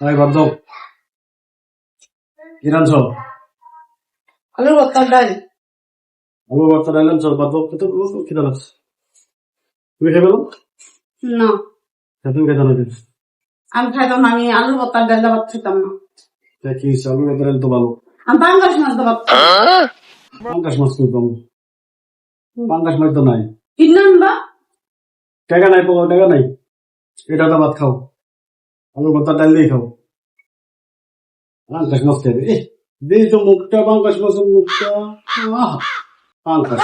ভাই বাদ দাও কি রাঁধছ? আলুর ভর্তা ডাল। আলু ভর্তা ডাল রাঁধছ? বাদ দাও খেতে খিদা লাগছে। তুমি খেয়ে পেল না। হ্যাঁ তুমি খেতে লাগবে আমি খাইতাম না আমি আলুর ভর্তা ডাল ভাত খেতাম না। কি হয়েছে? আলু ভর্তা ডাল তো ভালো। আমি পাঙ্গাস মাছ ভাত পাঙ্কাশ মাছ করতাম পাঙ্কাশ মাছ তো নাই। কিনলাম বা? টাকা নাই পাবো টাকা নাই। এটা তো ভাত খাও। আলু ভর্তা ডাল দিয়ে খাও পাঙ্কাশ মাছ খাবে তো পাঙ্কাশ পাঙ্কাশ।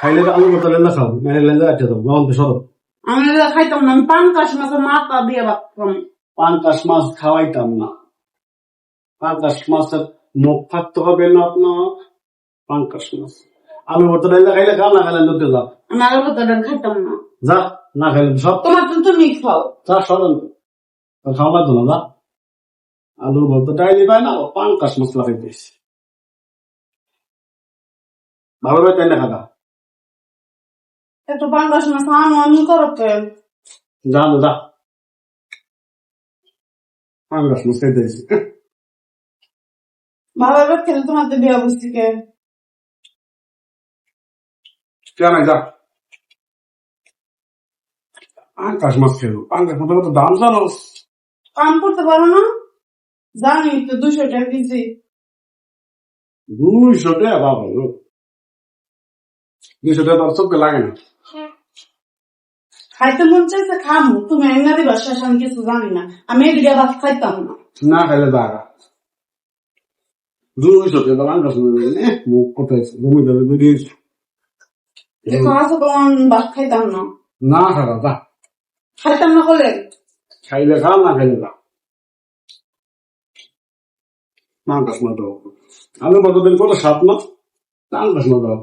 খাইলে তো আলু ডাল না খাও। না লেন্দা রাখতে দাও গরম তো সরো আমি খাইতাম না আমি পাঙ্গাস মাছের মাথা দিয়ে খাম পাঙ্কাশ মাছ খাওয়াইতাম না। পাঙ্কাশ মাছের মুখ থাকতে হবে না আপনার। পাঙ্কাশ মাছ। আলু খাইলে খা না খাইলে লোকে যা আমি ভর্তা খাইতাম না। যা না খাইলে সব। তোমার তো তুমি খাও। তা সরেন খাওয়া লাগতো না আলুর ভর্তা ডাইলি পায় না পাঙ্কাশ মশলা খাইতেছি ভালো ভাই তাই না একটু পাঙ্গাস মাছ আনো আমি করতে যা যা পাঙ্কাশ মাছ খাইতেছি ভালো ভাবে খেলে তোমার তো বিয়া বুঝছি কে। কেন যা? পাঙ্কাশ মাছ খেলো পাঙ্কাশ মাছ তো দাম জানো কাম করতে পারো না? জানি তো দুশো টাকা কেজি। দুইশো টাকা বাবা গো। দুইশো টাকা তোর চোখে লাগে না। খাইতে মন চাইছে খামু। তুমি এনে দিবা শেষ কিছু জানি না। আমি এদিকে ভাত খাইতাম না। না খাইলে দাগা দুইশো টাকা পাঙ্কাশ মাছ মুখ কোথায় বেরিয়েছে। তোমার ভাত খাইতাম না। না যা। খাইতাম না বলে খাইলে খা না খাইলে খা পাঙ্কাশ মাছ দাও আলু কত দিন কত সাত মাস? পাঙ্কাশ মাছ দাও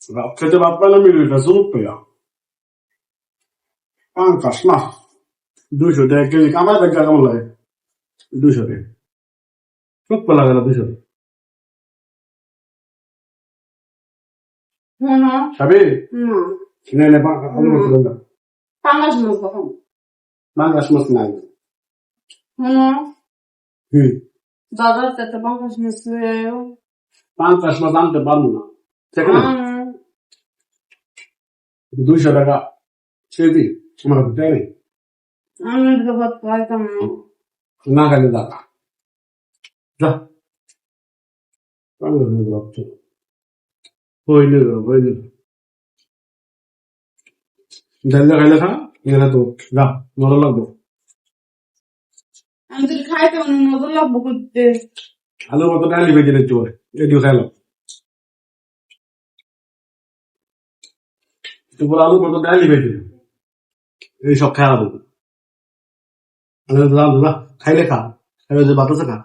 ভাত খেতে ভাত পাই না মিলিটা চুপ পেয়া পাঙ্কাশ মাছ দুইশো টাকা কেজি। কামাই দেখা কেমন লাগে? দুইশো টাকা চুপ লাগে না দুইশো হুম না নে নে পাঙ্কাশ আলু কত দিন পাঙ্গাস মাছ তখন পাঙ্কাশ মাছ নাই হুম হুম দাদার কাছে পাঙ্গাস মাছ পাঙ্কাশ মাছ আনতে পারব না ঠিক না দুইশো টাকা কেজি আমার হাতে দেয় নাই। আমি এদিকে ভাত খাইতাম না না দাদা যা পাঙ্কাশ মাছ হইলে হইলে ডাইলে খাইলে খা এখানে তো যা ভালো লাগবে। আমি যদি খাইতাম না মজা লাগবো করতে। আলু মতো ডালি এটিও খাইলাম তারপর আলু মতো ডালি এই সব খাওয়া দেবো আমি দাদা দাদা খাইলে খা খাইলে যে বাতাসে খা।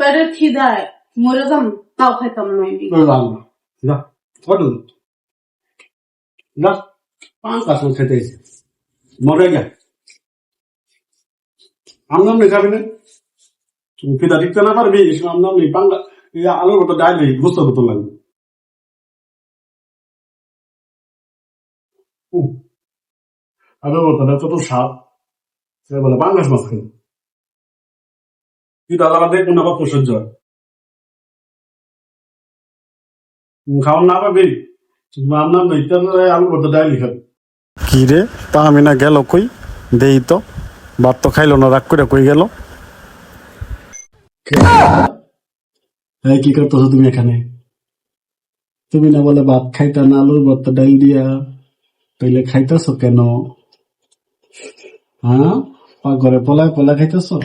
পেটের খিদায় মরে যাম তাও খাইতাম না কত যা পাঁচ কাজ খেতে মরে গা আমনাম নেই খাবি না। তুমি ফিদা টিকতে না পারবি আমনাম নেই এই আলুর মতো ডাইলে বুঝতে মতো লাগবে। আলুর মতো না স্বাদ। সে বলে পাঙ্গাস মাছ খেলো দাদা দেখুন না কত সহ্য হয়। খাওয়ান না পাবি আলু ডাইলি কি রে? তা আমি না গেল কই? দেই তো। ভাত তো খাইলো না রাগ করে কই গেল? কি করতেছো তুমি এখানে? তুমি না বলে ভাত খাইতা না আলুর ভাত ডাল দিয়া। তাইলে খাইতেছো কেন? হ্যাঁ? ঘরে পলায় পলা খাইতেছো?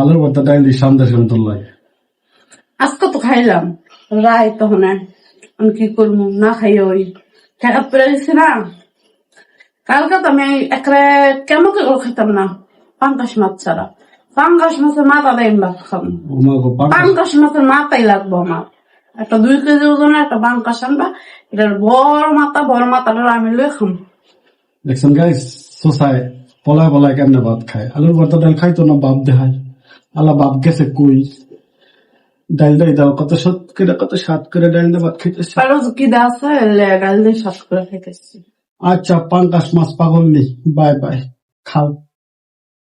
আলুর ভাত ডাল দিয়ে সন্দেশ তোর লাগে। আজকে তো খাইলাম। রায় তখন আমি কি করব? না খাই ওই খারাপ গেছি না। কালকে তো আমি একরে কেন কি করে খেতাম না পাঙ্কাশ মাছ ছাড়া। পাঙ্কাশ মাছের মাথা দেয় খাম পাঙ্কাশ মাছের মাথাই লাগবো আমার। একটা দুই কেজি ওজনের একটা পাঙ্কাশ আনবা এটার বড় মাথা বড় মাথাটা আমি লয়ে খাম দেখছেন গাইস সোসায় পলায় পলায় কেমনে ভাত খায়? আলুর ভর্তা ডাল খাইতো না বাপ দেখায় আলা বাপ গেছে কই? ডাল ডাই দাও কত সাত করে কত সাত করে ডাল দিয়ে ভাত খেতে পারো কি দাস আছে ডাল দিয়ে শ্বাস করে খাইতেছি আচ্ছা পাঙ্কাশ মাছ পাগল নেই। বাই বাই খাও।